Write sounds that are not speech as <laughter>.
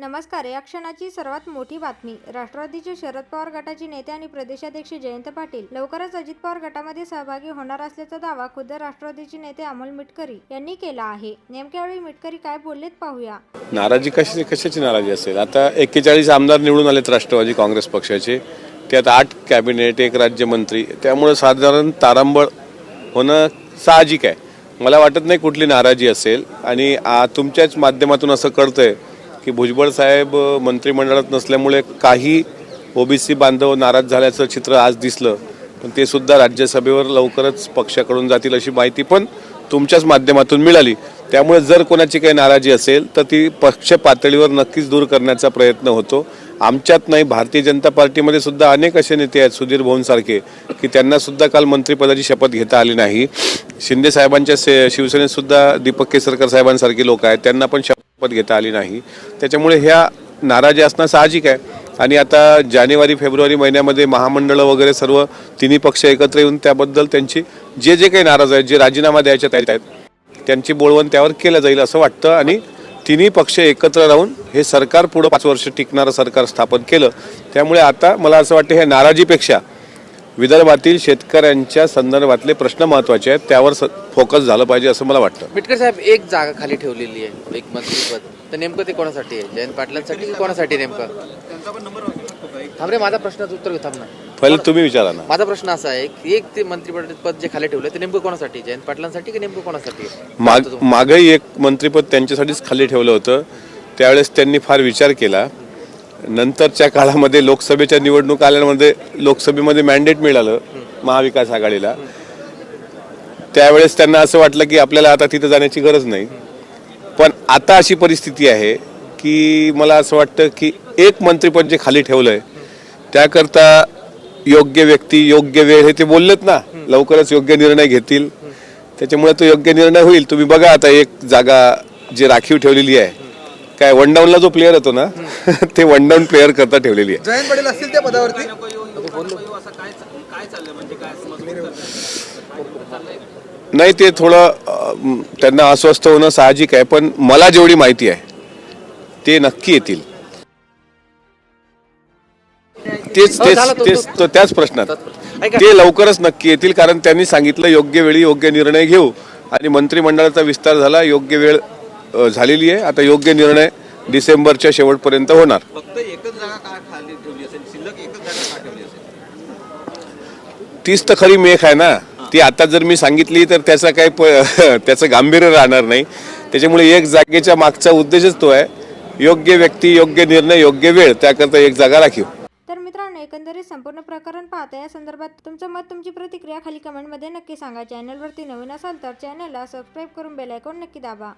नमस्कार या क्षणाची सर्वात मोठी बातमी. राष्ट्रवादीचे शरद पवार गटाचे नेते आणि प्रदेशाध्यक्ष जयंत पाटील लवकरच अजित पवार गटामध्ये सहभागी होणार असल्याचा दावा खुद्द राष्ट्रवादीचे नेते अमोल मिटकरी यांनी केला आहे. नेमक्या वेळी मिटकरी काय बोललेत पाहूया. नाराजी कशी कशाची नाराजी असेल? आता एक्केचाळीस आमदार निवडून आलेत राष्ट्रवादी काँग्रेस पक्षाचे. त्यात आठ कॅबिनेट एक राज्यमंत्री. त्यामुळे साधारण तारांबळ होणं साहजिक आहे. मला वाटत नाही कुठली नाराजी असेल. आणि तुमच्याच माध्यमातून असं कळतंय की भुजबळ साहेब मंत्रिमंडळात नसल्यामुळे काही ओबीसी बांधव नाराज झाल्याचं चित्र आज दिसलं. पण ते सुद्धा राज्यसभेवर लवकरच पक्षाकडून जातील अशी माहिती पण तुमच्याच माध्यमातून मिळाली. त्यामुळे जर कोणाची काही नाराजी असेल तर ती पक्ष पातळीवर नक्कीच दूर करण्याचा प्रयत्न होतो. आमच्यात नाही भारतीय जनता पार्टीमध्ये सुद्धा अनेक असे नेते आहेत सुधीर भोवनसारखे की त्यांना सुद्धा काल मंत्रिपदाची शपथ घेता आली नाही. शिंदे साहेबांच्या से शिवसेनेत सुद्धा दीपक केसरकर साहेबांसारखे लोक आहेत त्यांना पण शपथ घेता आली नाही. त्याच्यामुळे ह्या नाराजी असणं साहजिक आहे. आणि आता जानेवारी फेब्रुवारी महिन्यामध्ये महामंडळं वगैरे सर्व तिन्ही पक्ष एकत्र येऊन त्याबद्दल त्यांची जे जे काही नाराज आहेत जे राजीनामा द्यायच्या तयारीत आहेत त्यांची बोलवण त्यावर केलं जाईल असं वाटतं. आणि तिन्ही पक्ष एकत्र राहून हे सरकार पुढं पाच वर्ष टिकणारं सरकार स्थापन केलं. त्यामुळे आता मला असं वाटतं ह्या नाराजीपेक्षा विदर्भातील शेतकऱ्यांच्या संदर्भातले प्रश्न महत्त्वाचे आहेत त्यावर फोकस झालं पाहिजे असं मला वाटतं. मिटकर साहेब एक जागा खाली ठेवलेली आहे एक मंत्रीपद तर नेमकं ते कोणासाठी आहे? जयंत पाटलांसाठी की कोणासाठी नेमकं? थांब रे माझा प्रश्नाचं उत्तर घेऊ थांब ना. पहिले तुम्ही विचारा ना. माझा प्रश्न असा आहे की एक ते मंत्रिपद पद जे खाली ठेवलं ते नेमकं कोणासाठी जयंत पाटलांसाठी की नेमकं कोणासाठी? माग. मागही एक मंत्रिपद त्यांच्यासाठीच खाली ठेवलं होतं. त्यावेळेस त्यांनी फार विचार केला. नंतरच्या काळामध्ये लोकसभेच्या निवडणूक आल्यामध्ये लोकसभेमध्ये मॅन्डेट मिळालं महाविकास आघाडीला. त्यावेळेस त्यांना असं वाटलं की आपल्याला आता तिथं जाण्याची गरज नाही. पण आता अशी परिस्थिती आहे की मला असं वाटतं की एक मंत्रिपद जे खाली ठेवलंय त्याकरता योग्य व्यक्ती योग्य वेळ हे ते बोललेत ना. लवकरच योग्य निर्णय घेतील. त्याच्यामुळे तो योग्य निर्णय होईल. तुम्ही बघा आता एक जागा जी राखीव ठेवलेली आहे काय वन डाऊनला जो प्लेअर होतो ना <laughs> ते वन डाऊन प्लेअर करता ठेवलेली आहे. जयंत पाटील असतील त्या पदावरती? नाही ते थोडं त्यांना अस्वस्थ होणं साहजिक आहे पण मला जेवढी माहिती आहे ते नक्की येतील. तेच हो, तेच तेच तो. त्याच प्रश्नात. ते लवकरच नक्की येतील कारण त्यांनी सांगितलं योग्य वेळी योग्य निर्णय घेऊ आणि मंत्रिमंडळाचा विस्तार झाला योग्य वेळ झालेली आहे. आता योग्य निर्णय डिसेंबरच्या शेवटपर्यंत होणार. फक्त एकच जागा का खाली ठेवली असेल? शिल्लक एकच जागा का ठेवली असेल? तीच तर खरी मेख आहे ना. ती आता जर मी सांगितली तर त्याचा काही प- <laughs> त्याचं गांभीर्य राहणार नाही. त्याच्यामुळे एक जागेच्या मागचा उद्देशच तो आहे. योग्य व्यक्ती योग्य निर्णय योग्य वेळ त्याकरता एक जागा राखीव. तर मित्रांनो एकंदरीत संपूर्ण प्रकरण पाहता या संदर्भात तुमचं मत तुमची प्रतिक्रिया खाली कमेंटमध्ये नक्की सांगा. चॅनलवरती नवीन असाल तर चॅनलला सबस्क्राईब करून बेल आयकॉन नक्की दाबा.